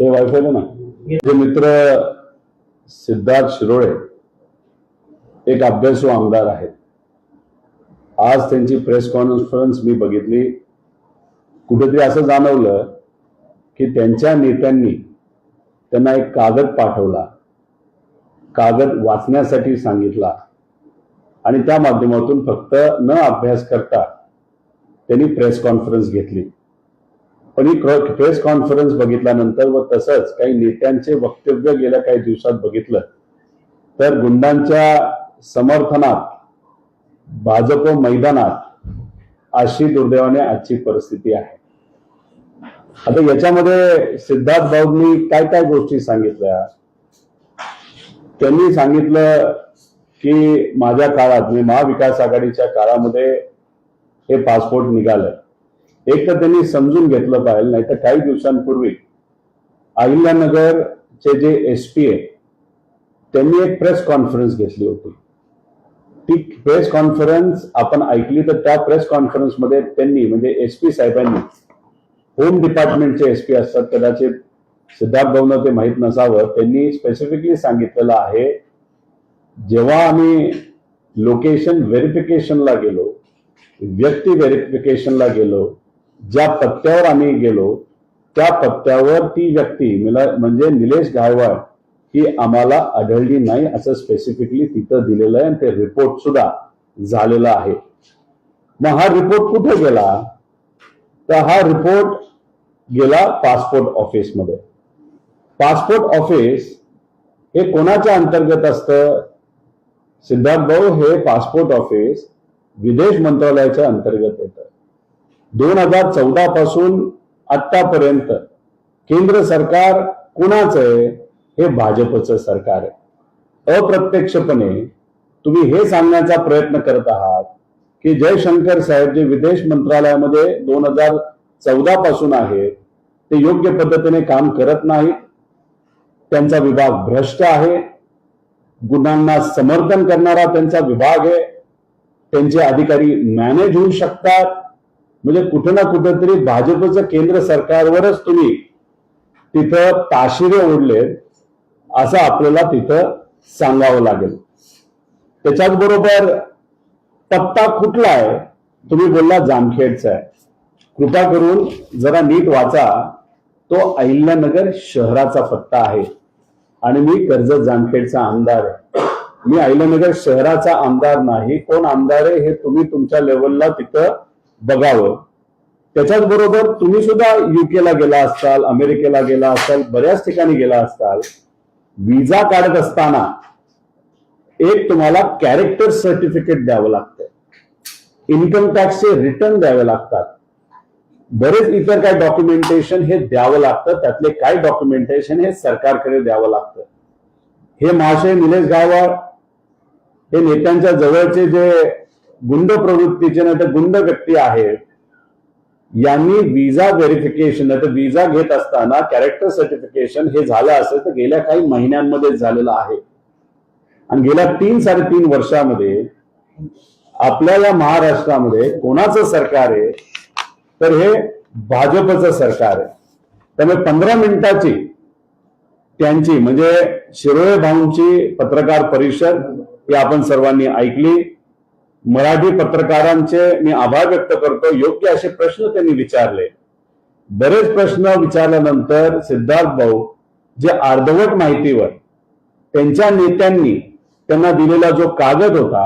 हे वायफाय ना ते मित्र सिद्धार्थ शिरोळे एक अभ्यासू आमदार आहेत. आज त्यांची प्रेस कॉन्फरन्स मी बघितली. कुठेतरी असं जाणवलं की त्यांच्या नेत्यांनी त्यांना एक कागद पाठवला कागद वाचण्यासाठी सांगितला आणि त्या माध्यमातून फक्त न अभ्यास करता त्यांनी प्रेस कॉन्फरन्स घेतली. पण ही प्रेस कॉन्फरन्स बघितल्यानंतर व तसंच काही नेत्यांचे वक्तव्य गेल्या काही दिवसात बघितलं. तर गुंडांच्या समर्थनात भाजप मैदानात अशी दुर्दैवाने आजची परिस्थिती आहे. आता याच्यामध्ये सिद्धार्थ भाऊंनी काय काय गोष्टी सांगितल्या? त्यांनी सांगितलं की माझ्या काळात मी महाविकास आघाडीच्या काळामध्ये हे पासपोर्ट निघालं. एक तर त्यांनी समजून घेतलं पाहिजे नाही तर काही दिवसांपूर्वी अहिल्यानगरचे जे एस पी आहे त्यांनी एक प्रेस कॉन्फरन्स घेतली होती. ती प्रेस कॉन्फरन्स आपण ऐकली तर त्या प्रेस कॉन्फरन्समध्ये त्यांनी म्हणजे एस पी साहेबांनी होम डिपार्टमेंटचे एस पी असतात कदाचित सिद्धार्थ भवन ते माहीत नसावं त्यांनी स्पेसिफिकली सांगितलेलं आहे जेव्हा आम्ही लोकेशन व्हेरिफिकेशनला गेलो व्यक्ती व्हेरिफिकेशनला गेलो ज्या पत्त्यावर आम्ही गेलो त्या पत्त्यावर ती व्यक्ती मिला- म्हणजे निलेश गायवाड ही आम्हाला आढळली नाही असं स्पेसिफिकली तिथं दिलेलं आहे आणि ते रिपोर्ट सुद्धा झालेला आहे. मग हा रिपोर्ट कुठे गेला? तर हा रिपोर्ट गेला पासपोर्ट ऑफिसमध्ये पासपोर्ट ऑफिस हे कोणाच्या अंतर्गत असतं? सिद्धार्थ भाऊ हे पासपोर्ट ऑफिस विदेश मंत्रालयाच्या अंतर्गत येतं. दोन हजार चौदा पासून आतापर्यंत केंद्र सरकार कुणाचं आहे? हे भाजपचं सरकार आहे. अप्रत्यक्षपणे तुम्ही हे सांगण्याचा प्रयत्न करत आहात की जयशंकर साहेब जे विदेश मंत्रालयामध्ये दोन हजार चौदा पासून आहेत ते योग्य पद्धतीने काम करत नाहीत. त्यांचा विभाग भ्रष्ट आहे. गुन्ह्यांना समर्थन करणारा त्यांचा विभाग आहे. त्यांचे अधिकारी मॅनेज होऊ शकतात. म्हणजे कुठं ना कुठंतरी भाजपचं केंद्र सरकारवरच तुम्ही तिथं ताशिरे ओढलेत असं आपल्याला तिथं सांगावं लागेल. त्याच्याच बरोबर पत्ता कुठला आहे? तुम्ही बोलला जामखेडचा आहे. कृपा करून जरा नीट वाचा. तो अहिल्यानगर शहराचा पत्ता आहे. आणि मी कर्जत जामखेडचा आमदार आहे. मी अहिल्यानगर शहराचा आमदार नाही. कोण आमदार आहे हे तुम्ही तुमच्या लेवलला तिथं बघावं. त्याच्याच बरोबर तुम्ही सुद्धा युकेला गेला असाल अमेरिकेला गेला असाल बऱ्याच ठिकाणी गेला असाल विजा काढत असताना एक तुम्हाला कॅरेक्टर सर्टिफिकेट द्यावं लागतं. इन्कम टॅक्सचे रिटर्न द्यावे लागतात. बरेच इतर काय डॉक्युमेंटेशन हे द्यावं लागतं. त्यातले काय डॉक्युमेंटेशन हे सरकारकडे द्यावं लागतं. हे महाशय निलेश गायवाड हे नेत्यांच्या जवळचे जे गुंड प्रवृत्तीचे नाही तर गुंड व्यक्ती आहेत यांनी विजा व्हेरिफिकेशन तर विजा घेत असताना कॅरेक्टर सर्टिफिकेशन हे झालं असेल तर गेल्या काही महिन्यांमध्येच झालेलं आहे. आणि गेल्या तीन साडेतीन वर्षामध्ये आपल्या या महाराष्ट्रामध्ये कोणाचं सरकार आहे तर हे भाजपचं सरकार आहे. त्यामुळे पंधरा मिनिटाची त्यांची म्हणजे शिरोळे भाऊंची पत्रकार परिषद ही आपण सर्वांनी ऐकली. मराठी पत्रकारांचे मी आभार व्यक्त करतो. योग्य असे प्रश्न त्यांनी विचारले. बरेच प्रश्न विचारल्यानंतर सिद्धार्थ भाऊ जे अर्धवट माहितीवर त्यांच्या नेत्यांनी त्यांना दिलेला जो कागद होता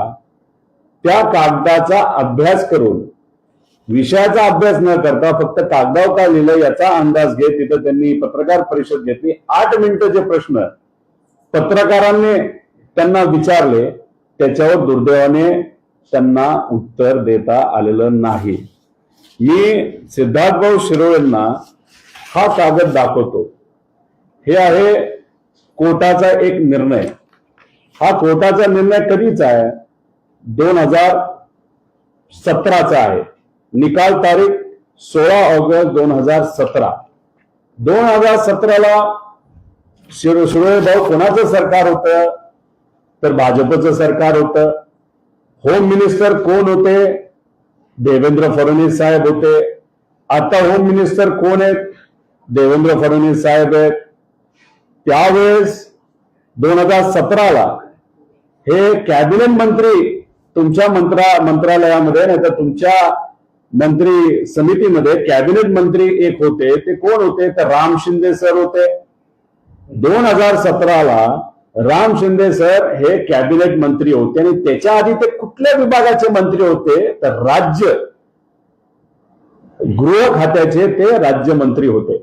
त्या कागदाचा अभ्यास करून विषयाचा अभ्यास न करता फक्त कागदावर काय लिहिलं याचा अंदाज घेत तिथं त्यांनी पत्रकार परिषद घेतली. आठ मिनिटं जे प्रश्न पत्रकारांनी त्यांना विचारले त्याच्यावर दुर्दैवाने त्यांना उत्तर देता आलेलं नाही. मी सिद्धार्थभाऊ शिरोळेंना हा कागद दाखवतो. हे आहे कोर्टाचा एक निर्णय. हा कोर्टाचा निर्णय कधीचा आहे? दोन हजार सतराचा आहे. निकाल तारीख सोळा ऑगस्ट दोन हजार सतरा. दोन हजार सतराला शिरो शिरोळे भाऊ कोणाचं सरकार होतं? तर भाजपचं सरकार होतं. होम मिनिस्टर कोण होते? देवेंद्र फडणवीस साहेब होते. आता होम मिनिस्टर कोण आहेत? देवेंद्र फडणवीस साहेब आहेत. त्यावेळेस दोन हजार सतराला हे कॅबिनेट मंत्री तुमच्या मंत्रा मंत्रालयामध्ये नाही तर तुमच्या मंत्री समितीमध्ये कॅबिनेट मंत्री एक होते. ते कोण होते? तर राम शिंदे सर होते. दोन हजार सतराला राम शिंदे सर हे कॅबिनेट मंत्री होते आणि त्याच्या आधी ते कुठल्या विभागाचे मंत्री होते? तर राज्य गृह खात्याचे ते राज्यमंत्री होते.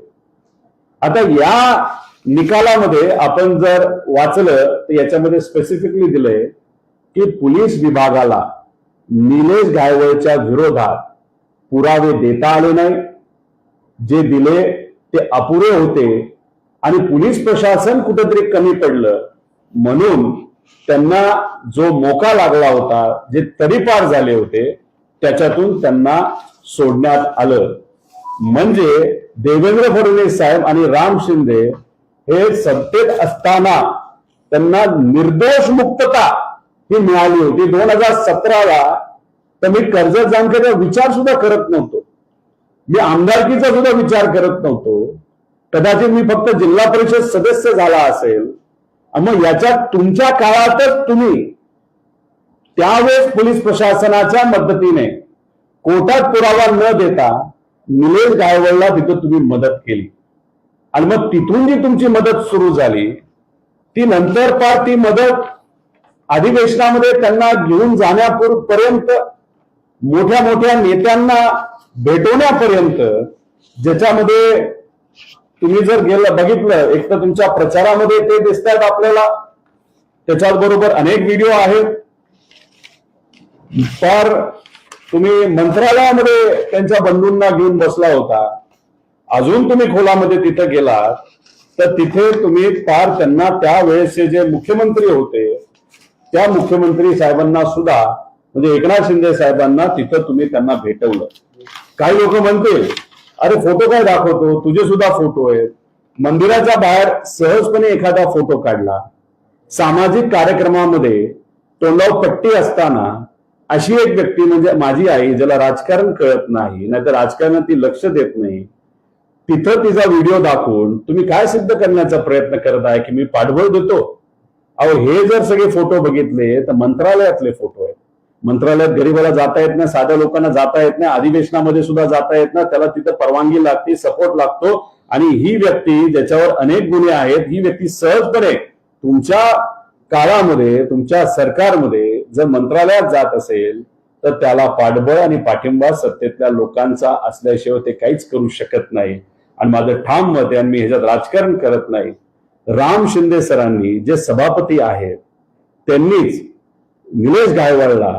आता या निकालामध्ये आपण जर वाचलं तर याच्यामध्ये स्पेसिफिकली दिलंय की पोलीस विभागाला निलेश गायवळच्या विरोधात पुरावे देता आले नाही. जे दिले ते अपुरे होते. आणि पोलीस प्रशासन कुठेतरी कमी पडलं. म्हणून त्यांना जो मोका लागला होता जे तडीपार झाले होते त्याच्यातून त्यांना सोडण्यात आलं. म्हणजे देवेंद्र फडणवीस साहेब आणि राम शिंदे हे सत्तेत असताना त्यांना निर्दोष मुक्तता ही मिळाली होती. दोन हजार सतराला तर मी कर्जत जाणकारीचा विचार सुद्धा करत नव्हतो. मी आमदारकीचा सुद्धा विचार करत नव्हतो. कदाचित मी फक्त जिल्हा परिषद सदस्य झाला असेल. मग याच्यात तुमच्या काळातच तुम्ही त्यावेळेस पोलीस प्रशासनाच्या मदतीने कोर्टात पुरावा न देता निलेश गायवळला तिथं तुम्ही मदत केली. आणि मग तिथून जी तुमची मदत सुरू झाली ती नंतर पार ती मदत अधिवेशनामध्ये त्यांना घेऊन जाण्यापर्यंत मोठ्या मोठ्या नेत्यांना भेटवण्यापर्यंत ज्याच्यामध्ये तुम्ही जर गेलं बघितलं एक तर तुमच्या प्रचारामध्ये ते दिसतात आपल्याला. त्याच्याबरोबर अनेक व्हिडिओ आहेत. तर तुम्ही मंत्रालयामध्ये त्यांच्या बंधूंना घेऊन बसला होता. अजून तुम्ही खोलामध्ये तिथं गेलात तर तिथे तुम्ही फार त्यांना त्यावेळेसचे जे मुख्यमंत्री होते त्या मुख्यमंत्री साहेबांना सुद्धा म्हणजे एकनाथ शिंदे साहेबांना तिथं तुम्ही त्यांना भेटवलं. काही लोक म्हणतील अरे फोटो काय दाखवतो? तुझे सुद्धा फोटो आहेत. मंदिराच्या बाहेर सहजपणे एखादा फोटो काढला. सामाजिक कार्यक्रमामध्ये तोंडाव पट्टी असताना अशी एक व्यक्ती म्हणजे माझी आई ज्याला राजकारण कळत नाही नाहीतर राजकारणात ती लक्ष देत नाही. तिथं तिचा व्हिडिओ दाखवून तुम्ही काय सिद्ध करण्याचा प्रयत्न करत आहे की मी पाठबळ देतो? अहो हे जर सगळे फोटो बघितले तर मंत्रालयातले फोटो आहेत. मंत्रालयात गरीबाला जाता येत नाही साध्या लोकांना जाता येत नाही अधिवेशनामध्ये सुद्धा जाता येत नाही त्याला तिथं परवानगी लागते सपोर्ट लागतो. आणि ही व्यक्ती ज्याच्यावर अनेक गुन्हे आहेत ही व्यक्ती सहजपणे तुमच्या काळामध्ये तुमच्या सरकारमध्ये जर मंत्रालयात जात असेल तर त्याला पाठबळ आणि पाठिंबा सत्तेतल्या लोकांचा असल्याशिवाय ते काहीच करू शकत नाही. आणि माझं ठाम मत आहे आणि मी ह्याच्यात राजकारण करत नाही. राम शिंदे सरांनी जे सभापती आहेत त्यांनीच निलेश गायवाळला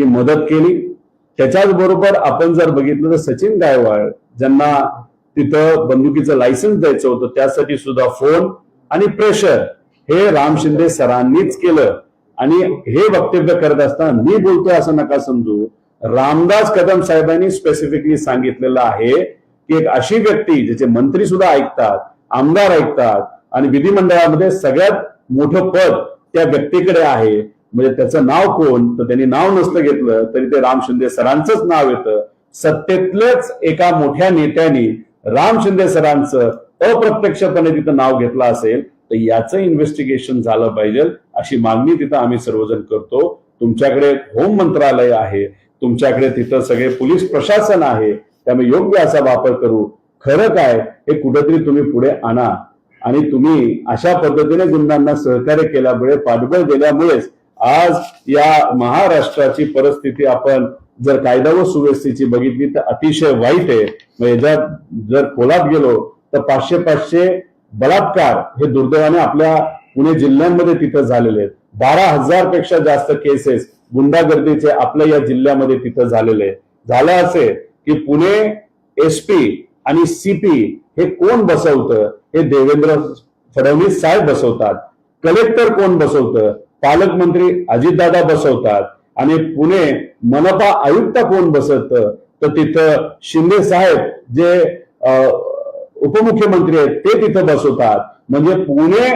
ही मदत केली. त्याच्याच बरोबर आपण जर बघितलं तर सचिन गायवाळ ज्यांना तिथं बंदुकीचं लायसन्स द्यायचं होतं त्यासाठी सुद्धा फोन आणि प्रेशर हे राम शिंदे सरांनीच केलं. आणि हे वक्तव्य करत असताना मी बोलतोय असं नका समजू. रामदास कदम साहेबांनी स्पेसिफिकली सांगितलेलं आहे की एक अशी व्यक्ती ज्याचे मंत्री सुद्धा ऐकतात आमदार ऐकतात आणि विधिमंडळामध्ये सगळ्यात मोठं पद त्या व्यक्तीकडे आहे. म्हणजे त्याचं नाव कोण? तर त्यांनी नाव नसतं घेतलं तरी ते राम शिंदे सरांचंच नाव येतं. सत्तेतल्याच एका मोठ्या नेत्याने राम शिंदे सरांचं अप्रत्यक्षपणे तिथं नाव घेतलं असेल तर याचं इन्व्हेस्टिगेशन झालं पाहिजे. अशी मागणी तिथं आम्ही सर्वजण करतो. तुमच्याकडे होम मंत्रालय आहे तुमच्याकडे तिथं सगळे पोलीस प्रशासन आहे त्यामुळे योग्य असा वापर करू. खरं काय? हे कुठेतरी तुम्ही पुढे आणा. आणि तुम्ही अशा पद्धतीने गुंडांना सहकार्य केल्यामुळे पाठबळ दिल्यामुळेच आज या महाराष्ट्राची परिस्थिती आपण जर कायदा व सुव्यवस्थेची बघितली तर अतिशय वाईट आहे. म्हणजे जर खोलात गेलो तर पाचशे पाचशे बलात्कार हे दुर्दैवाने आपल्या पुणे जिल्ह्यांमध्ये तिथं झालेले आहेत. बारा हजारपेक्षा जास्त केसेस गुंडागर्दीचे आपल्या या जिल्ह्यामध्ये तिथं झालेले झालं असे की पुणे एसपी आणि सीपी हे कोण बसवतं? हे देवेंद्र फडणवीस साहेब बसवतात. कलेक्टर कोण बसवतं? पालकमंत्री अजितदादा बसवतात आणि पुणे मनपा आयुक्त कोण बसवतं तर तिथं शिंदे साहेब जे उपमुख्यमंत्री आहेत ते तिथं बसवतात. म्हणजे पुणे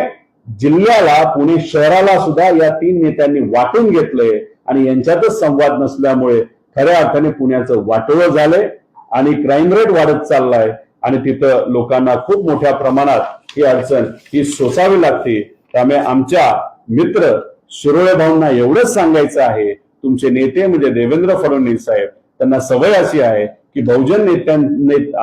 जिल्ह्याला पुणे शहराला सुद्धा या तीन नेत्यांनी वाटून घेतलंय आणि यांच्यातच संवाद नसल्यामुळे खऱ्या अर्थाने पुण्याचं वाटोळं झालंय आणि क्राईम रेट वाढत चाललाय आणि तिथं लोकांना खूप मोठ्या प्रमाणात ही अडचण ही सोसावी लागते. त्यामुळे आमच्या मित्र शिरोळे भाऊंना एवढंच सांगायचं आहे तुमचे नेते म्हणजे देवेंद्र फडणवीस साहेब त्यांना सवय अशी आहे की बहुजन नेत्यां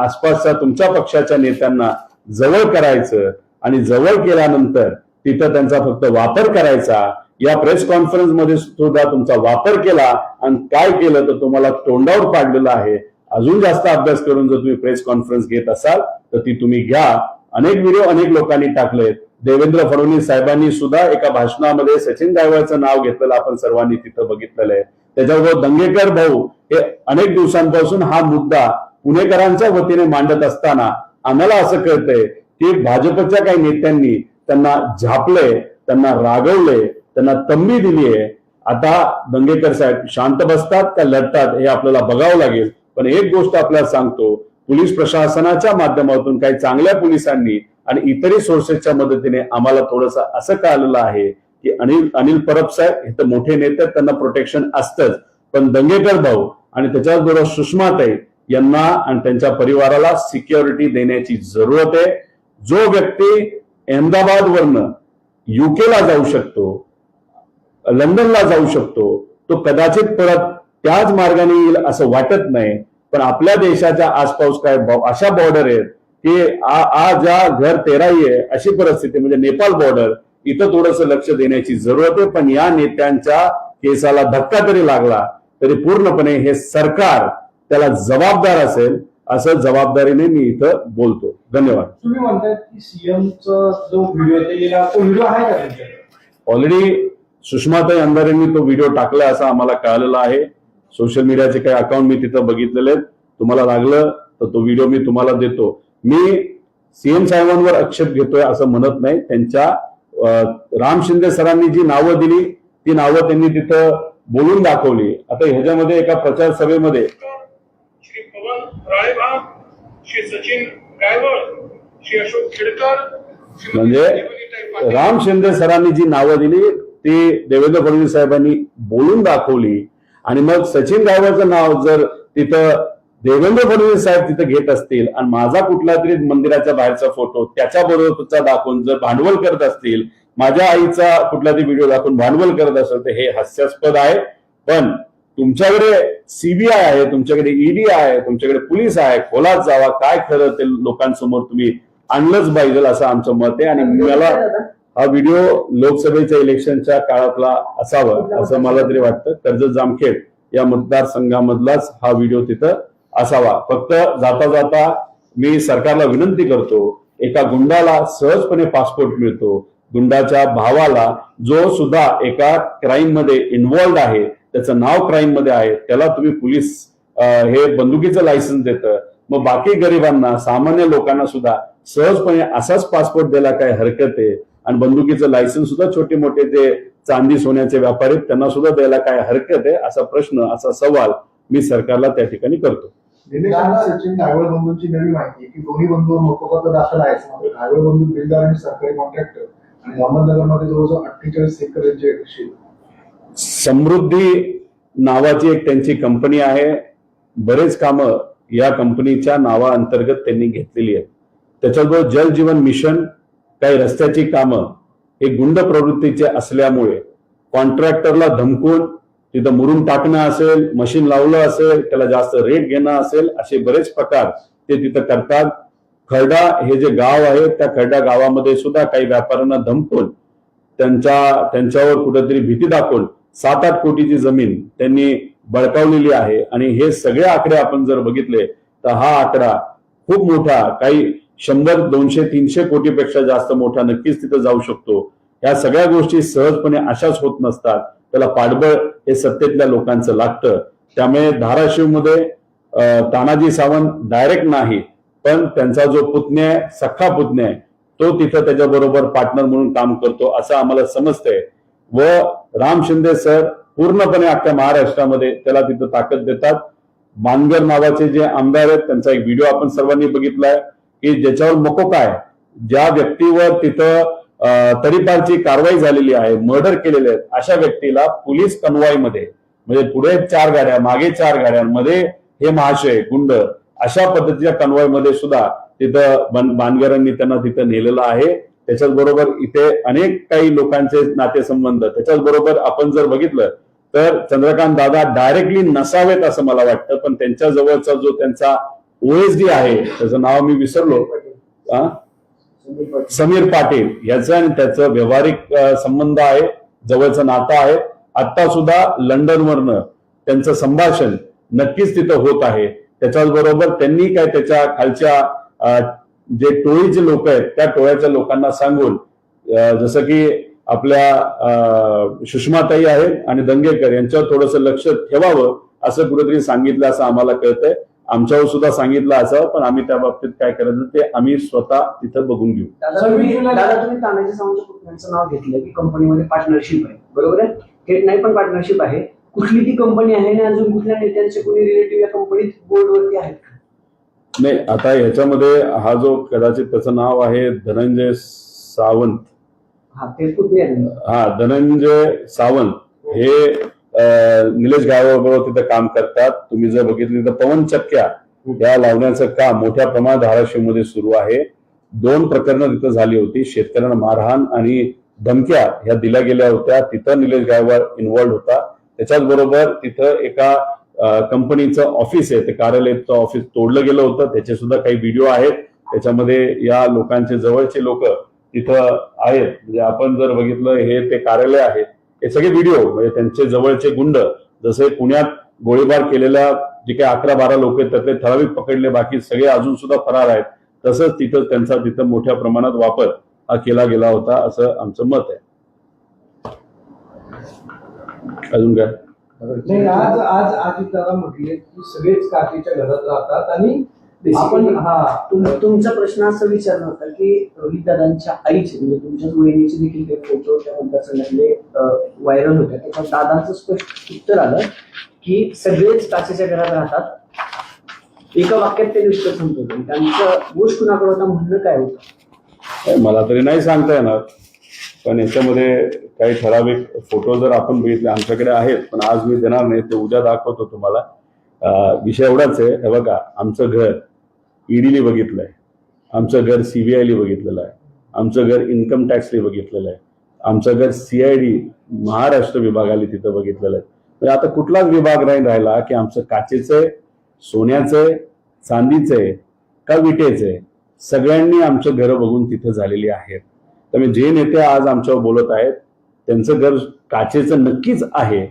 आसपासच्या तुमच्या पक्षाच्या नेत्यांना जवळ करायचं आणि जवळ केल्यानंतर तिथं त्यांचा फक्त वापर करायचा. या प्रेस कॉन्फरन्समध्ये सुद्धा तुमचा वापर केला आणि काय केलं तर तुम्हाला तोंडावर पाडलेलं आहे. अजून जास्त अभ्यास करून जर तुम्ही प्रेस कॉन्फरन्स घेत असाल तर ती तुम्ही घ्या. अनेक व्हिडिओ अनेक लोकांनी टाकलेत. देवेंद्र फडणवीस साहेबांनी सुद्धा एका भाषणामध्ये सचिन गायकवाडचं नाव घेतलेलं आपण सर्वांनी तिथं बघितलेलं आहे. त्याच्याबरोबर दंगेकर भाऊ हे अनेक दिवसांपासून हा मुद्दा पुणेकरांच्या वतीने मांडत असताना आम्हाला असं कळतंय की भाजपच्या काही नेत्यांनी त्यांना झापलंय त्यांना रागवलंय त्यांना तंबी दिली आहे आता दंगेकर साहेब शांत बसतात का लढतात हे आपल्याला बघावं लागेल. पण एक गोष्ट आपल्याला सांगतो पोलीस प्रशासनाच्या माध्यमातून काही चांगल्या पोलिसांनी आणि इतरही सोर्सेसच्या मदतीने आम्हाला थोडस असं कळलेलं आहे की अनिल अनिल परब साहेब हे तर मोठे नेते त्यांना प्रोटेक्शन असतंच. पण दंगेकर भाऊ आणि त्याच्याचबरोबर सुषमाताई यांना आणि त्यांच्या परिवाराला सिक्युरिटी देण्याची जरूरत आहे. जो व्यक्ती अहमदाबाद वरनं युकेला जाऊ शकतो लंडनला जाऊ शकतो तो कदाचित परत त्याच मार्गाने येईल असं वाटत नाही. पण आपल्या देशाच्या आसपास काय अशा बॉर्डर आहेत की आ आ ज्या घर तेराई आहे अशी परिस्थिती. म्हणजे नेपाळ बॉर्डर इथं थोडंसं लक्ष देण्याची जरूरत आहे पण या नेत्यांच्या केसाला धक्का तरी लागला तरी पूर्णपणे हे सरकार त्याला जबाबदार असेल असं जबाबदारीने मी इथं बोलतो. धन्यवाद. तुम्ही म्हणताय की सीएमचा जो व्हिडिओ आहे ऑलरेडी सुषमाताई अंधारेंनी तो व्हिडिओ टाकला असं आम्हाला कळालेलं आहे. सोशल मीडियाचे काही अकाउंट मी तिथं बघितलेले आहेत. तुम्हाला लागलं तर तो व्हिडिओ मी तुम्हाला देतो. मी सीएम साहेबांवर आक्षेप घेतोय असं म्हणत नाही. त्यांच्या राम शिंदे सरांनी जी नावं दिली ती नावं त्यांनी तिथं बोलून दाखवली. आता ह्याच्यामध्ये एका प्रचार सभेमध्ये श्री पवन राळेभाग श्री सचिन गायवळ श्री अशोक खेडकर म्हणजे राम शिंदे सरांनी जी नावं दिली ती देवेंद्र फडणवीस साहेबांनी बोलून दाखवली. आणि मग सचिन गायकवाडचं नाव जर तिथं देवेंद्र फडणवीस साहेब तिथं घेत असतील आणि माझा कुठला तरी मंदिराच्या बाहेरचा फोटो त्याच्या बरोबरचा दाखवून जर भांडवल करत असतील माझ्या आईचा कुठला तरी व्हिडिओ दाखवून भांडवल करत असेल तर हे हास्यास्पद आहे. पण तुमच्याकडे सीबीआय आहे तुमच्याकडे ईडी आहे तुमच्याकडे पोलीस आहे खोलात जावा काय खरं ते लोकांसमोर तुम्ही आणलंच पाहिजे असं आमचं मत आहे. आणि मला हा व्हिडिओ लोकसभेच्या इलेक्शनच्या काळातला असावा असं मला तरी वाटतं. कर्जत जामखेड या मतदारसंघामधलाच हा व्हिडिओ तिथं असावा. फक्त जाता जाता मी सरकारला विनंती करतो एका गुंडाला सहजपणे पासपोर्ट मिळतो. गुंडाच्या भावाला जो सुद्धा एका क्राईममध्ये इन्व्हॉल्ड आहे त्याचं नाव क्राईममध्ये आहे त्याला तुम्ही पोलीस हे बंदुकीचं लायसन्स देतं. मग बाकी गरिबांना सामान्य लोकांना सुद्धा सहजपणे असाच पासपोर्ट द्यायला काय हरकत आहे? आणि बंदुकीचं लायसन्स सुद्धा छोटे मोठे जे चांदी सोन्याचे व्यापारी त्यांना सुद्धा द्यायला काय हरकत आहे? असा प्रश्न असा सवाल मी सरकारला त्या ठिकाणी करतो. निलेशांना सचिन घायवळ बंधूंची नवी माहिती की दोन्ही बंधूंवर मोकोपत्र दाखल आहे मात्र घायवळ बंधू बिल्डर आणि सरकारी कॉन्ट्रॅक्टर आणि अहमदनगरमध्ये जवळजवळ अठ्ठेचाळीस एकर यांचे समृद्धी नावाची एक त्यांची कंपनी आहे. बरेच कामं या कंपनीच्या नावाअंतर्गत त्यांनी घेतलेली आहेत. त्याच्याबरोबर जल जीवन मिशन काही रस्त्याची कामं हे गुंड प्रवृत्तीचे असल्यामुळे कॉन्ट्रॅक्टरला धमकून तिथं मुरून टाकणं असेल मशीन लावलं असेल त्याला जास्त रेट घेणं असेल असे बरेच प्रकार ते तिथं करतात. खरडा हे जे गाव आहे त्या खरडा गावामध्ये सुद्धा काही व्यापाऱ्यांना धमकून त्यांच्या त्यांच्यावर कुठेतरी भीती दाखवून सात आठ कोटीची जमीन त्यांनी बळकावलेली आहे. आणि हे सगळे आकडे आपण जर बघितले तर हा आकडा खूप मोठा काही शंभर दोनशे तीनशे कोटीपेक्षा जास्त मोठा नक्कीच तिथं जाऊ शकतो. या सगळ्या गोष्टी सहजपणे अशाच होत नसतात. त्याला पाठबळ हे सत्तेतल्या लोकांचं लागतं. त्यामुळे धाराशिवमध्ये तानाजी सावंत डायरेक्ट नाही पण त्यांचा जो पुतण्या आहे सख्खा पुतण्या आहे तो तिथं त्याच्याबरोबर पार्टनर म्हणून काम करतो असं आम्हाला समजतंय. व राम शिंदे सर पूर्णपणे अख्ख्या महाराष्ट्रामध्ये त्याला तिथं ताकद देतात. बानगर नावाचे जे आमदार आहेत त्यांचा एक व्हिडिओ आपण सर्वांनी बघितलाय की ज्याच्यावर मको काय ज्या व्यक्तीवर तिथं तरीपारची कारवाई झालेली आहे मर्डर केलेले आहेत अशा व्यक्तीला पोलीस कन्वॉयमध्ये म्हणजे पुढे चार गाड्या मागे चार गाड्यांमध्ये हे महाशय गुंड अशा पद्धतीच्या कन्वॉयमध्ये सुद्धा तिथं बानगरांनी त्यांना तिथं नेलेलं आहे त्याच्याच बरोबर इथे अनेक काही लोकांचे नातेसंबंध त्याच्याच बरोबर आपण जर बघितलं तर चंद्रकांत दादा डायरेक्टली नसावेत असं मला वाटतं पण त्यांच्या जवळचा जो त्यांचा ओएसडी आहे त्याचं नाव मी विसरलो हा? समीर पाटील याचं आणि त्याचं व्यावहारिक संबंध आहे जवळचं नातं आहे. आता सुद्धा लंडनवरनं त्यांचं संभाषण नक्कीच तिथं होत आहे. त्याच्याच बरोबर त्यांनी काय त्याच्या खालच्या जे टोळीचे लोक आहेत त्या टोळ्याच्या लोकांना सांगून जसं की आपल्या अ, सुषमाताई आहेत आणि दंगेकर यांच्यावर थोडंसं लक्ष ठेवावं असं कुठेतरी सांगितलं असं आम्हाला कळतंय. आमच्यावर सुद्धा सांगितलं असं पण आम्ही त्या बाबतीत काय करायचं ते आम्ही स्वतः तिथं बघून घेऊ. दादा तुम्ही दादा तुम्ही तानाजी सावंत नाव घेतलं की कंपनीमध्ये पार्टनरशिप आहे. बरोबर आहे? थेट नाही पण पार्टनरशिप आहे. कुठली ती कंपनी आहे आणि अजून कुठल्या नेत्यांचे कोणी रिलेटिव्ह या कंपनीत बोर्डवरती आहेत का? नाही आता ह्याच्यामध्ये हा जो कदाचित त्याचं नाव आहे धनंजय सावंत. हा ते पुतणे आहेत. हा धनंजय सावंत. हे निलेश गायबरोबर तिथं काम करतात. तुम्ही जर बघितलं तर पवन चक्क्या या लावण्याचं काम मोठ्या प्रमाणात धाराशिवमध्ये सुरू आहे. दोन प्रकरणं तिथं झाली होती. शेतकऱ्यांना मारहाण आणि धमक्या ह्या दिल्या गेल्या होत्या. तिथं निलेश गायकवाड इन्व्हॉल्ड होता. त्याच्याच बरोबर तिथं एका कंपनीचं ऑफिस आहे. ते कार्यालयाचं ऑफिस तोडलं गेलं होतं. त्याचे सुद्धा काही व्हिडिओ आहेत. त्याच्यामध्ये या लोकांचे जवळचे लोक तिथं आहेत. म्हणजे आपण जर बघितलं हे ते कार्यालय आहेत हे सगळे व्हिडिओ म्हणजे त्यांचे जवळचे गुंड जसे पुण्यात गोळीबार केलेल्या जे काही अकरा बारा लोक आहेत त्यातले ठराविक पकडले बाकी सगळे अजून सुद्धा फरार आहेत. तसंच तिथं त्यांचा तिथं मोठ्या प्रमाणात वापर हा केला गेला होता असं आमचं मत आहे. अजून काय? आज आज आजी दादा म्हटले की सगळेच काकीच्या घरात राहतात आणि आपण हा. तुम- तुमचा प्रश्न असा विचारला होता की रोहित दादांच्या आईचे म्हणजे तुमच्याच वहिनीचे देखील काही फोटो त्या मतदारसंघातले व्हायरल होते त्याच्यात दादांचं स्पष्ट उत्तर आलं की सगळेच काचेच्या घरात राहतात. एका वाक्यात ते नुसतं सांगतो त्यांचं गोष्ट कुणाकडे होता म्हणणं काय होतं? काय मला तरी नाही सांगता येणार. पण याच्यामध्ये काही ठराविक फोटो जर आपण बघितले आमच्याकडे आहेत. पण आज मी देणार नाही. ते उद्या दाखवतो तुम्हाला. विषय एवढाच आहे. हे बघा आमचं घर. ईडीने बघितलंय. आमचं घर सीबीआयली बघितलेलं आहे. आमचं घर इन्कम टॅक्सली बघितलेलं आहे. आमचं घर सीआयडी महाराष्ट्र विभागाने तिथं बघितलेलं आहे. म्हणजे आता कुठलाच विभाग नाही राहिला की आमचं काचेचं आहे सोन्याचं आहे चांदीचं आहे का विटेचं आहे सगळ्यांनी आमचं घरं बघून तिथं झालेली आहेत. त्यामुळे जे नेते आज आमच्यावर बोलत आहेत त्यांचं घर काचेचं नक्कीच आहे.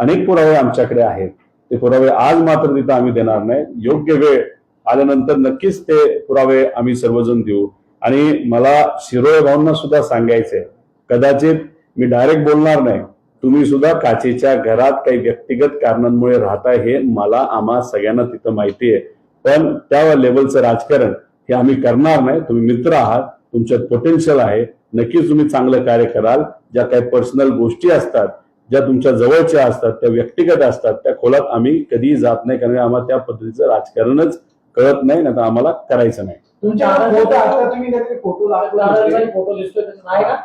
अनेक पुरावे आमच्याकडे आहेत. ते पुरावे आज मात्र तिथं आम्ही देणार नाही. योग्य वेळ आल्यानंतर नक्कीच ते पुरावे आम्ही सर्वजण देऊ. आणि मला शिरोळे भाऊंना सुद्धा सांगायचंय कदाचित मी डायरेक्ट बोलणार नाही. तुम्ही सुद्धा काचेच्या घरात काही व्यक्तिगत कारणांमुळे राहताय हे मला आम्हा सगळ्यांना तिथं माहिती आहे. पण त्या लेवलचं राजकारण हे आम्ही करणार नाही. तुम्ही मित्र आहात तुमच्यात पोटेन्शियल आहे. नक्कीच तुम्ही चांगलं कार्य कराल. ज्या काही पर्सनल गोष्टी असतात ज्या तुमच्या जवळच्या असतात त्या व्यक्तिगत असतात त्या खोलात आम्ही कधीही जात नाही. कारण आम्हाला त्या पद्धतीचं राजकारणच कळत नाही ना तर आम्हाला करायचं नाही. तुमच्या फोटो आता तुम्ही काहीतरी फोटो दाखवला फोटो दिसतोय त्याचं नाही का?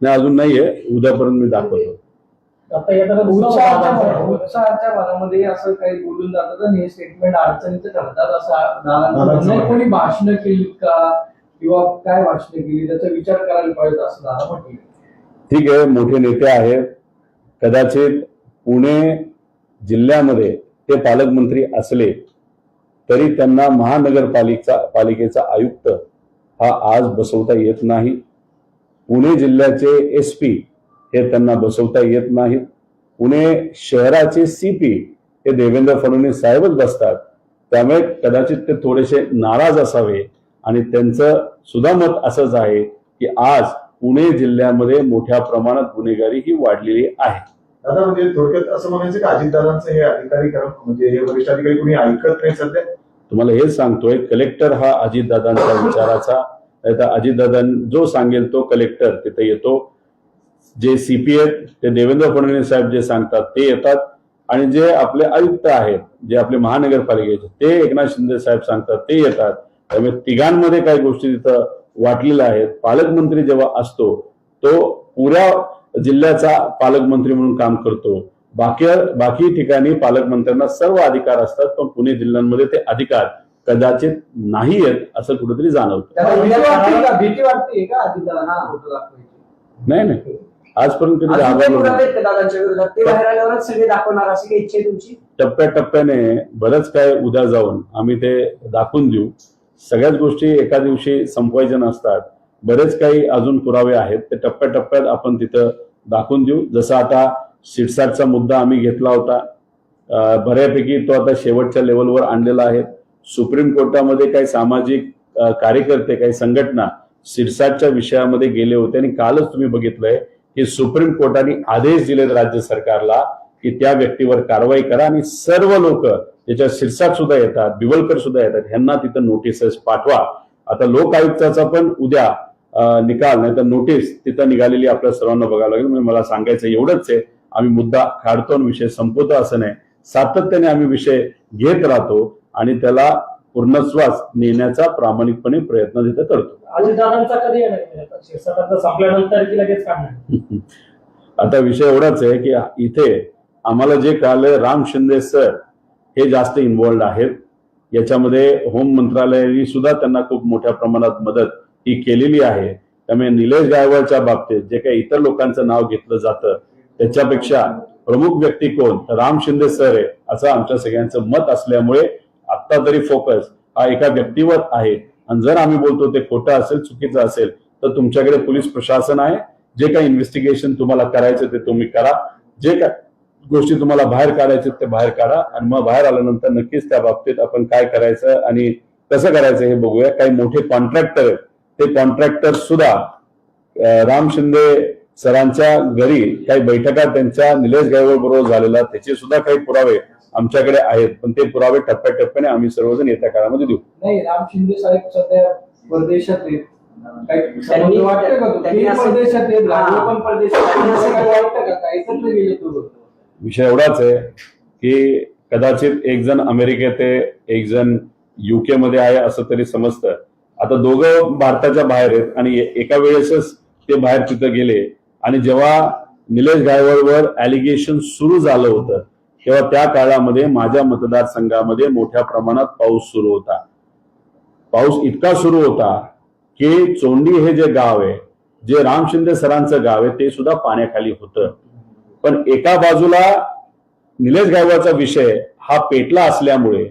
नाही अजून नाहीये. उद्यापर्यंत मी दाखवतो. आता येताना उत्साहाच्या दुसरा उत्साहाच्या मनामध्ये असं काही बोलून जातात हे स्टेटमेंट अडचणीचं असं. कोणी भाषणं केली का? किंवा काय भाषणं केली? त्याचा विचार करायला पाहिजे असं दादा म्हटलं. ठीक आहे मोठे नेते आहेत. कदाचित पुणे जिल्ह्यामध्ये ते पालकमंत्री असले तरी त्यांना महानगरपालिका पालिकेचा आयुक्त हा आज बसवता येत नाही. पुणे जिल्ह्याचे एस पी हे त्यांना बसवता येत नाहीत. पुणे शहराचे सीपी हे देवेंद्र फडणवीस साहेबच बसतात. त्यामुळे कदाचित ते थोडेसे नाराज असावे आणि त्यांचं सुद्धा मत असंच आहे की आज पुणे जिल्ह्यामध्ये मोठ्या प्रमाणात गुन्हेगारी ही वाढलेली आहे. दादा म्हणजे थोडक्यात असं म्हणायचं की अजितदादांचं हे अधिकारी म्हणजे हे वरिष्ठ अधिकारी कोणी ऐकत नाही सध्या? तुम्हाला हेच सांगतोय कलेक्टर हा अजितदादांच्या विचाराचा. अजितदादा जो सांगेल तो कलेक्टर तिथे येतो. जे सीपीए ते देवेंद्र फडणवीस साहेब जे सांगतात ते येतात. आणि जे आपले आयुक्त आहेत जे आपले महानगरपालिकेचे ते एकनाथ शिंदे साहेब सांगतात ते येतात. त्यामुळे तिघांमध्ये काही गोष्टी तिथं वाटलेल्या आहेत. पालकमंत्री जेव्हा असतो तो पुऱ्या जिल्ह्याचा पालकमंत्री म्हणून काम करतो. बाकी बाकी ठिकाणी पालकमंत्र्यांना सर्व अधिकार असतात पण पुणे जिल्ह्यांमध्ये ते अधिकार कदाचित नाही आहेत असं कुठेतरी जाणवतं. नाही नाही. आजपर्यंत कधी टप्प्याटप्प्याने बरंच काय उद्या जाऊन आम्ही ते दाखवून देऊ. सगळ्याच गोष्टी एका दिवशी संपवायच्या नसतात. बरेच काही अजून पुरावे आहेत. ते टप्प्याटप्प्यात आपण तिथं दाखवून देऊ. जसं आता सिटसाटचा मुद्दा आम्ही घेतला होता. बऱ्यापैकी तो आता शेवटच्या लेवलवर आणलेला आहे. सुप्रीम कोर्टामध्ये काही सामाजिक कार्यकर्ते काही संघटना सिरसाटच्या विषयामध्ये गेले होते आणि कालच तुम्ही बघितलंय की सुप्रीम कोर्टाने आदेश दिलेत राज्य सरकारला की त्या व्यक्तीवर कारवाई करा आणि सर्व लोक त्याच्या शिरसाट सुद्धा येतात बिवलकर सुद्धा येतात ह्यांना तिथं नोटीसेस पाठवा. आता लोक आयुक्ताचा पण उद्या निकाल नाही तर नोटीस तिथं निघालेली आपल्या सर्वांना बघावं लागेल. म्हणजे मला सांगायचं एवढंच आहे आम्ही मुद्दा काढतो आणि विषय संपवतो असं नाही. सातत्याने आम्ही विषय घेत राहतो आणि त्याला पूर्णस्वास नेण्याचा प्रामाणिकपणे प्रयत्न तिथं करतो. आता? विषय एवढाच आहे की इथे आम्हाला जे कळालं राम शिंदे सर हे जास्त इन्व्हॉल्ड आहेत. याच्यामध्ये होम मंत्रालयाने सुद्धा त्यांना खूप मोठ्या प्रमाणात मदत ही केलेली आहे. त्यामुळे निलेश गायवळच्या बाबतीत जे काही इतर लोकांचं नाव घेतलं जातं त्याच्यापेक्षा प्रमुख व्यक्ती कोण? तर राम शिंदे सर आहे असं आमच्या सगळ्यांचं मत असल्यामुळे आता तरी फोकस हा एका व्यक्तीवर आहे. आणि जर आम्ही बोलतो ते खोटं असेल चुकीचं असेल तर तुमच्याकडे पोलीस प्रशासन आहे. जे काही इन्व्हेस्टिगेशन तुम्हाला करायचं ते तुम्ही करा. जे काय गोष्टी तुम्हाला बाहेर काढायचे ते बाहेर काढा. आणि मग बाहेर आल्यानंतर नक्कीच त्या बाबतीत आपण काय करायचं आणि कसं करायचं हे बघूया. काही मोठे कॉन्ट्रॅक्टर आहेत ते कॉन्ट्रॅक्टर सुद्धा राम शिंदे सरांच्या घरी काही बैठका त्यांच्या निलेश गायवळ बरोबर झालेला त्याचे सुद्धा काही पुरावे आमच्याकडे आहेत. पण ते पुरावे टप्प्याटप्प्याने आम्ही सर्वजण येत्या काळामध्ये देऊ. नाही राम शिंदे साहेब सध्या परदेशात हा. विषय एवढाच आहे की कदाचित एक जण अमेरिकेत आहे एक जण युके मध्ये आहे असं तरी समजतं. आता दोघं भारताच्या बाहेर आहेत आणि एका वेळेसच ते बाहेर तिथं गेले. आणि जेव्हा निलेश गायवळवर ऍलिगेशन सुरू झालं होतं तेव्हा त्या काळामध्ये माझ्या मतदारसंघामध्ये मोठ्या प्रमाणात पाऊस सुरू होता. पाऊस इतका सुरू होता की चोंडी हे जे गाव आहे जे राम शिंदे सरांचं गाव आहे ते सुद्धा पाण्याखाली होतं. पण एका बाजूला निलेश गायवाचा विषय हा पेटला असल्यामुळे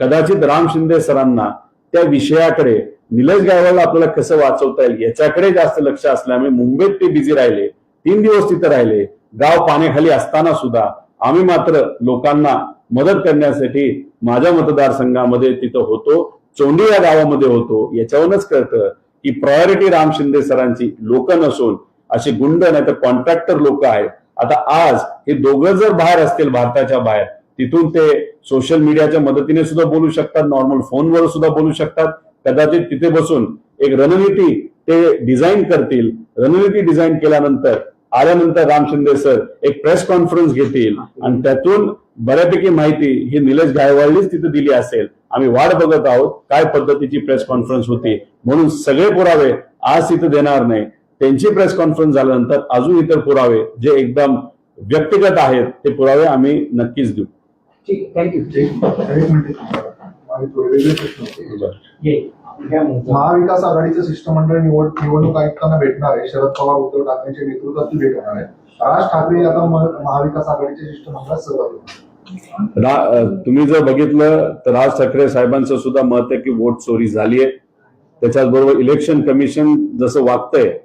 कदाचित राम शिंदे सरांना त्या विषयाकडे निलेश गायवाला आपल्याला कसं वाचवता येईल याच्याकडे जास्त लक्ष असल्यामुळे मुंबईत ते बिझी राहिले. तीन दिवस तिथे राहिले. गाव पाण्याखाली असताना सुद्धा आम्ही मात्र लोकांना मदत करण्यासाठी माझ्या मतदारसंघामध्ये तिथं होतो. चोंडी या गावामध्ये होतो. याच्यावरूनच कळतं की प्रायोरिटी राम शिंदे सरांची लोक नसून अशी गुंड नाही तर कॉन्ट्रॅक्टर लोक आहेत. आता आज हे दोघं जर बाहेर असतील भारताच्या बाहेर तिथून ते सोशल मीडियाच्या मदतीने सुद्धा बोलू शकतात. नॉर्मल फोनवर सुद्धा बोलू शकतात. कदाचित तिथे बसून एक रणनीती ते डिझाईन करतील. रणनीती डिझाईन केल्यानंतर आल्यानंतर राम शिंदे सर एक प्रेस कॉन्फरन्स घेतील. आणि त्यातून बऱ्यापैकी माहिती ही निलेश गायवाळीच तिथे दिली असेल. आम्ही वाट बघत आहोत काय पद्धतीची प्रेस कॉन्फरन्स होती. म्हणून सगळे पुरावे आज तिथे देणार नाही. त्यांची प्रेस कॉन्फरन्स झाल्यानंतर अजून इतर पुरावे जे एकदम व्यक्तिगत आहेत ते पुरावे आम्ही नक्कीच देऊ. ठीक आहे थँक्यू माझे थोडे वेगळे प्रश्न होते. महाविकास आघाडीचे शिष्टमंडळ निवड निवडणूक आयुक्तांना भेटणार आहे. शरद पवार उद्धव ठाकरेंच्या नेतृत्वात ती भेट होणार आहे. राज ठाकरे आता महाविकास आघाडीच्या शिष्टमंडळात सहभागी होणार रा- अ, तुम्ही जर बघितलं तर राज ठाकरे साहेबांचं सुद्धा मत आहे की वोट चोरी झाली आहे. त्याच्याचबरोबर इलेक्शन कमिशन जसं वागतंय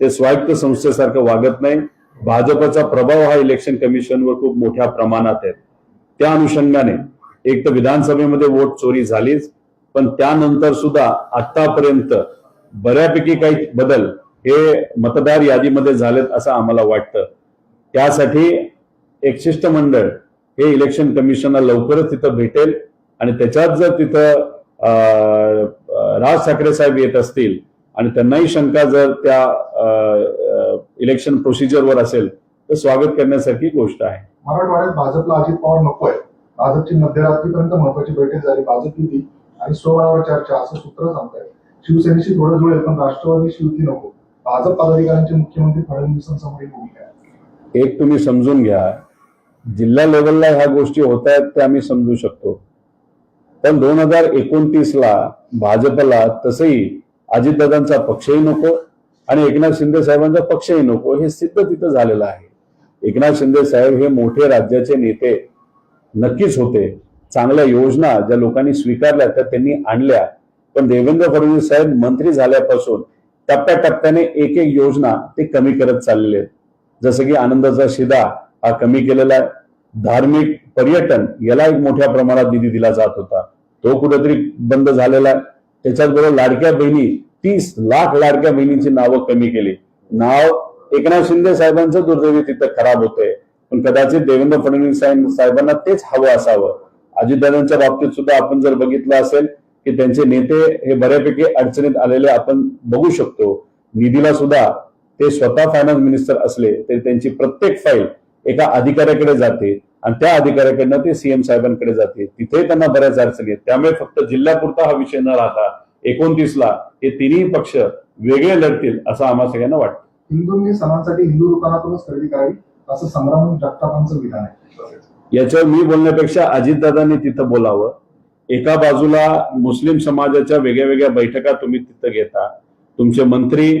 ते स्वायत्त संस्थेसारखं वागत नाही. भाजपचा प्रभाव हा इलेक्शन कमिशनवर खूप मोठ्या प्रमाणात आहे. त्या अनुषंगाने एक तर विधानसभेमध्ये वोट चोरी झालीच पण त्यानंतर सुद्धा आतापर्यंत बऱ्यापैकी काही बदल हे मतदार यादीमध्ये झालेत असं आम्हाला वाटतं. त्यासाठी एक शिष्टमंडळ हे इलेक्शन कमिशनला लवकरच तिथं भेटेल आणि त्याच्यात जर तिथं राज ठाकरे साहेब येत असतील आणि त्यांनाही शंका जर त्या इलेक्शन प्रोसिजरवर असेल तर स्वागत करण्यासारखी गोष्ट आहे. मराठवाड्यात भाजपला अजित पवार नकोय. भाजपची मध्यरात्रीपर्यंत महत्वाची बैठक झाली भाजप युती आणि सोळावर चर्चा असं सूत्र सांगतायत. शिवसेनेशी थोडं जुळेल पण राष्ट्रवादीशी युती नको. भाजप पदाधिकाऱ्यांची मुख्यमंत्री फडणवीसांसमोर भूमिका आहे. एक तुम्ही समजून घ्या. जिल्हा लेवलला ह्या गोष्टी होत आहेत त्या आम्ही समजू शकतो. पण दोन हजार एकोणतीस ला भाजपला तसंही अजितदादांचा पक्षही नको आणि एकनाथ शिंदे साहेबांचा पक्षही नको हे सिद्ध तिथं झालेलं आहे. एकनाथ शिंदे साहेब हे मोठे राज्याचे नेते. नक्कीच होते. चांगल्या योजना ज्या लोकांनी स्वीकारल्या त्या त्यांनी आणल्या. पण देवेंद्र फडणवीस साहेब मंत्री झाल्यापासून टप्प्याटप्प्याने एक एक योजना ते कमी करत चाललेले आहेत. जसं की आनंदाचा शिदा हा कमी केलेला आहे. धार्मिक पर्यटन याला एक मोठ्या प्रमाणात निधी दिला जात होता. तो कुठेतरी बंद झालेला आहे. त्याच्याचबरोबर लाडक्या बहिणी तीस लाख लाडक्या बहिणींची नावं कमी केली. नाव एकनाथ शिंदे साहेबांचं दुर्दैवी तिथं खराब होतंय. पण कदाचित देवेंद्र फडणवीस साहेब- साहेबांना तेच हवं असावं. अजितदादांच्या बाबतीत सुद्धा आपण जर बघितलं असेल की त्यांचे नेते हे बऱ्यापैकी अडचणीत आलेले आपण बघू शकतो. निधीला सुद्धा ते स्वतः फायनान्स मिनिस्टर असले तरी त्यांची प्रत्येक फाईल एका अधिकाऱ्याकडे जाते आणि त्या अधिकाऱ्याकडनं ते सीएम साहेबांकडे जाते. तिथे त्यांना बऱ्याच अडचणी आहेत. त्यामुळे फक्त जिल्ह्यापुरता हा विषय न राहता एकोणतीसला हे तिन्ही पक्ष वेगळे लढतील असं आम्हाला सगळ्यांना वाटतं. हिंदूंनी सणांसाठी हिंदू दुकानातूनच खरेदी करावी? असं संग्राम जगतापांचं विधान आहे. याच्यावर मी बोलण्यापेक्षा अजितदादांनी तिथं बोलावं. एका बाजूला मुस्लिम समाजाच्या वेगळ्या वेगळ्या बैठका तुम्ही तिथं घेता. तुमचे मंत्री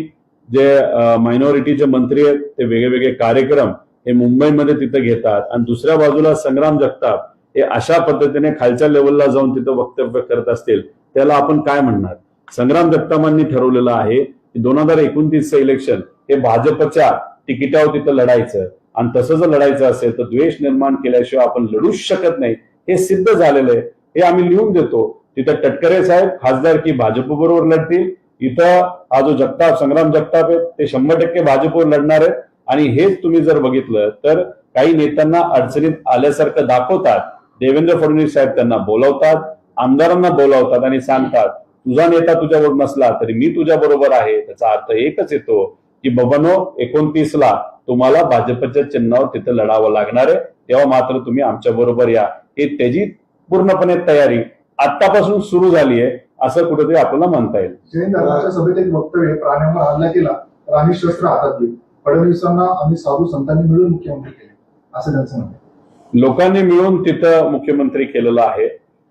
जे मायनॉरिटीचे मंत्री आहेत ते वेगळे वेगळे कार्यक्रम हे मुंबईमध्ये तिथं घेतात. आणि दुसऱ्या बाजूला संग्राम जगताप हे अशा पद्धतीने खालच्या लेवलला जाऊन तिथं वक्तव्य करत असतील त्याला आपण काय म्हणणार? संग्राम जगतापांनी ठरवलेलं आहे की दोन हजार एकोणतीसचं इलेक्शन हे भाजपच्या तिकिटावर तिथं लढायचं. आणि तसं जर लढायचं असेल तर द्वेष निर्माण केल्याशिवाय आपण लढूच शकत नाही. हे सिद्ध झालेलं आहे. हे आम्ही लिहून देतो. तिथं टटकरे साहेब खासदार की भाजप बरोबर लढतील. इथं हा जो जगताप संग्राम जगताप आहेत ते शंभर टक्के भाजपवर लढणार आहेत. आणि हेच तुम्ही जर बघितलं तर काही नेत्यांना अडचणीत आल्यासारखं दाखवतात. देवेंद्र फडणवीस साहेब त्यांना बोलावतात आमदारांना बोलावतात आणि सांगतात तुझा नेता तुझ्यावर नसला तरी मी तुझ्या बरोबर आहे. त्याचा अर्थ एकच येतो. की बबनो एकोणतीसला तुम्हाला भाजपच्या चिन्हावर तिथं लढावं लागणार आहे. तेव्हा मात्र तुम्ही आमच्या बरोबर या. हे त्याची पूर्णपणे तयारी. आतापासून सुरू झाली आहे असं कुठेतरी आपल्याला म्हणता येईल. जैन धर्माच्या सभेत एक वक्तव्य प्राण्यांवर हल्ला केला तर आम्ही शस्त्र हातात घेऊ फडणवीसांना आम्ही साधू संतांनी मिळून मुख्यमंत्री केले असं त्यांचं म्हणणं. लोकांनी मिळून तिथं मुख्यमंत्री केलेलं आहे.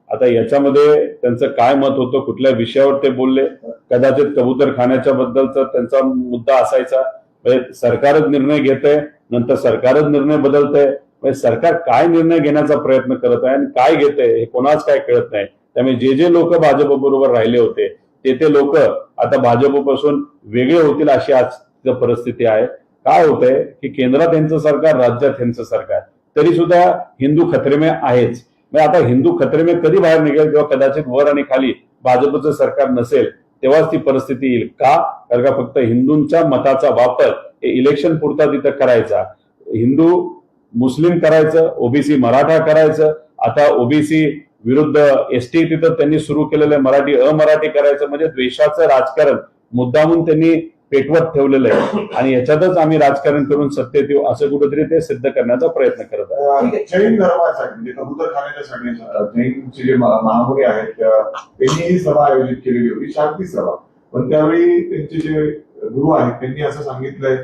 आता याच्यामध्ये त्यांचं काय मत होतं कुठल्या विषयावर ते बोलले कदाचित कबूतर खाण्याच्या बद्दलचा त्यांचा मुद्दा असायचा. म्हणजे सरकारच निर्णय घेतंय नंतर सरकारच निर्णय बदलतंय. म्हणजे सरकार काय निर्णय घेण्याचा प्रयत्न करत आहे आणि काय घेतंय हे कोणाच काय कळत नाही. त्यामुळे जे जे लोक भाजप बरोबर राहिले होते ते ते लोक आता भाजपपासून वेगळे होतील अशी आज परिस्थिती आहे. काय होतंय की केंद्रात यांचं सरकार राज्यात यांचं सरकार. तरी सुद्धा हिंदू खतरेमे आहेच. आता हिंदू खतरेमे कधी बाहेर निघेल किंवा कदाचित वर आणि खाली भाजपचं सरकार नसेल तेव्हाच ती परिस्थिती येईल. का? कारण का फक्त हिंदूंच्या मताचा वापर हे इलेक्शन पुरता तिथं करायचा. हिंदू मुस्लिम करायचं ओबीसी मराठा करायचं आता ओबीसी विरुद्ध एसटी तिथं त्यांनी सुरू केलेलं मराठी अमराठी करायचं म्हणजे द्वेषाचं राजकारण. मुद्दामून त्यांनी पेटवत ठेवलेलं आहे. आणि याच्यातच आम्ही राजकारण करून सत्तेत येऊ असं कुठेतरी ते सिद्ध करण्याचा प्रयत्न करत आहे. जैन धर्मासाठी म्हणजे कबूतर खाण्याच्यासाठी जैनचे जे महा- महामुनी आहेत त्यांनी ही सभा आयोजित केलेली होती शांती सभा. पण त्यावेळी त्यांचे जे गुरु आहेत त्यांनी असं सांगितलंय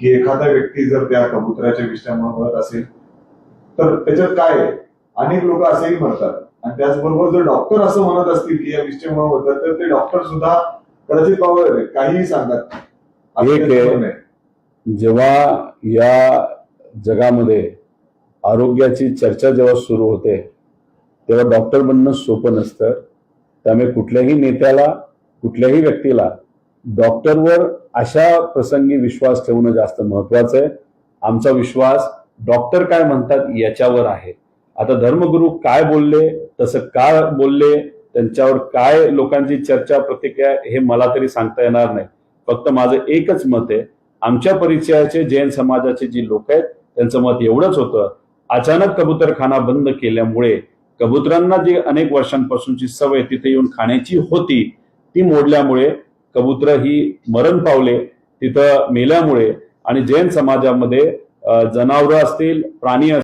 की एखादा व्यक्ती जर त्या कबुतराच्या विषयामुळे म्हणत असेल तर त्याच्यात काय आहे? अनेक लोक असेही म्हणतात आणि त्याचबरोबर जर डॉक्टर असं म्हणत असतील की या विषयामुळे म्हणतात तर ते डॉक्टर सुद्धा कदाचित पावर काहीही सांगतात. एक. जेव्हा या जगामध्ये आरोग्याची चर्चा जेव्हा सुरू होते तेव्हा डॉक्टर बनणं सोपं नसतं. त्यामुळे कुठल्याही नेत्याला कुठल्याही व्यक्तीला डॉक्टरवर अशा प्रसंगी विश्वास ठेवणं जास्त महत्वाचं आहे. आमचा विश्वास डॉक्टर काय म्हणतात याच्यावर आहे. आता धर्मगुरू काय बोलले तसं का बोलले त्यांच्यावर काय लोकांची चर्चा प्रतिक्रिया हे मला तरी सांगता येणार नाही. फक्त माझं एकच मत आहे. आमच्या परिचयाचे जैन समाजाचे जी लोक आहेत त्यांचं मत एवढंच होतं. अचानक कबूतरखाना बंद केल्यामुळे कबुतरांना जी अनेक वर्षांपासूनची सवय तिथे येऊन खाण्याची होती ती मोडल्यामुळे कबूतर ही मरण पावले. तिथं मेल्यामुळे आणि जैन समाजामध्ये जनावरं असतील प्राणी